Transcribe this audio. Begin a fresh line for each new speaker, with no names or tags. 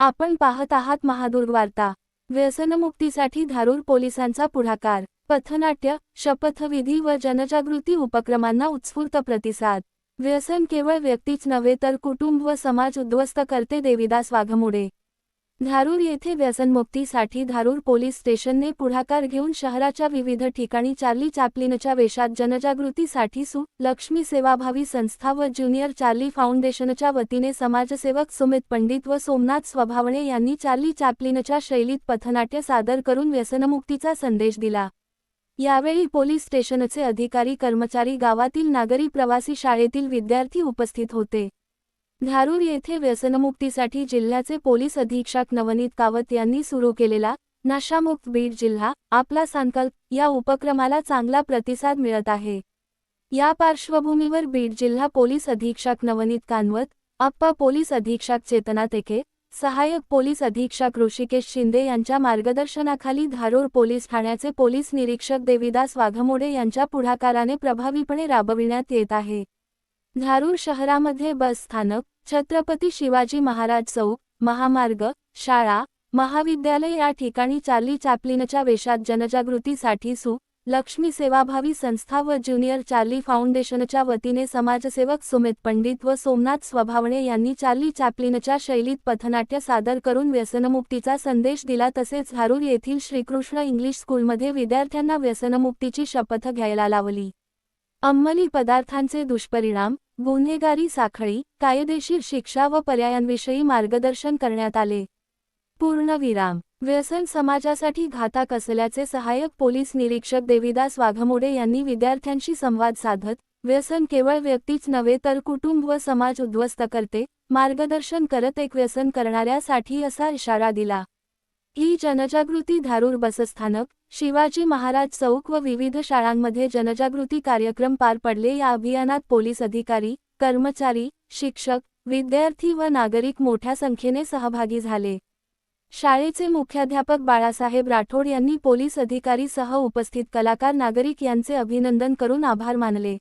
आपण पाहत आहात महादुर्ग वार्ता व्यसनमुक्तीसाठी धारूर पोलिसांचा पुढाकार. पथनाट्य शपथविधी व जनजागृती उपक्रमांना उत्स्फूर्त प्रतिसाद. व्यसन केवळ व्यक्तीच नव्हे तर कुटुंब व समाज उद्ध्वस्त करते देविदास वाघमुळे धारूर येथे व्यसनमुक्तीसाठी धारूर पोलीस स्टेशनने पुढाकार घेऊन शहराच्या विविध ठिकाणी चार्ली चॅपलिनच्या वेशात जनजागृतीसाठी सु. लक्ष्मी सेवाभावी संस्था व ज्युनियर चार्ली फाउंडेशनच्या वतीने समाजसेवक सुमित पंडित व सोमनाथ स्वभावणे यांनी चार्ली चॅप्लिनच्या शैलीत पथनाट्य सादर करून व्यसनमुक्तीचा संदेश दिला. यावेळी पोलीस स्टेशनचे अधिकारी कर्मचारी गावातील नागरी प्रवासी शाळेतील विद्यार्थी उपस्थित होते. धारूर येथे व्यसनमुक्तीसाठी जिल्ह्याचे पोलीस अधीक्षक नवनीत कावत यांनी सुरू केलेला नशामुक्त बीड जिल्हा आपला संकल्प या उपक्रमाला चांगला प्रतिसाद मिळत आहे. या पार्श्वभूमीवर बीड जिल्हा पोलीस अधीक्षक नवनीत कानवत अप्पा पोलीस अधीक्षक चेतना तेके सहाय्यक पोलीस अधीक्षक ऋषिकेश शिंदे यांच्या मार्गदर्शनाखाली धारूर पोलीस ठाण्याचे पोलीस निरीक्षक देविदास वाघमोडे यांच्या पुढाकाराने प्रभावीपणे राबविण्यात येत आहे. धारूर शहरामध्ये बस स्थानक छत्रपती शिवाजी महाराज चौक महामार्ग शाळा महाविद्यालय या ठिकाणी चार्ली चॅपलिनच्या वेशात जनजागृतीसाठी सु. लक्ष्मी सेवाभावी संस्था व ज्युनियर चार्ली फाउंडेशनच्या वतीने समाजसेवक सुमित पंडित व सोमनाथ स्वभावणे यांनी चार्ली चॅप्लिनच्या शैलीत पथनाट्य सादर करून व्यसनमुक्तीचा संदेश दिला. तसेच धारूर येथील श्रीकृष्ण इंग्लिश स्कूलमध्ये विद्यार्थ्यांना व्यसनमुक्तीची शपथ घ्यायला लावली. अंमली पदार्थांचे दुष्परिणाम गुन्हेगारी साखळी कायदेशीर शिक्षा व पर्यायांविषयी मार्गदर्शन करण्यात आले. पूर्णविराम. व्यसन समाजासाठी घातक असल्याचे सहाय्यक पोलीस निरीक्षक देविदास वाघमोडे यांनी विद्यार्थ्यांशी संवाद साधत व्यसन केवळ व्यक्तीच नव्हे तर कुटुंब व समाज उद्ध्वस्त करते मार्गदर्शन करत एक व्यसन करणाऱ्यासाठी असा इशारा दिला. ही जनजागृती धारूर बसस्थानक शिवाजी महाराज चौक व विविध शाळांमध्ये जनजागृती कार्यक्रम पार पडले. या अभियानात पोलीस अधिकारी कर्मचारी शिक्षक विद्यार्थी व नागरिक मोठ्या संख्येने सहभागी झाले. शाळेचे मुख्याध्यापक बाळासाहेब राठोड यांनी पोलीस अधिकारी सह उपस्थित कलाकार नागरिक यांचे अभिनंदन करून आभार मानले.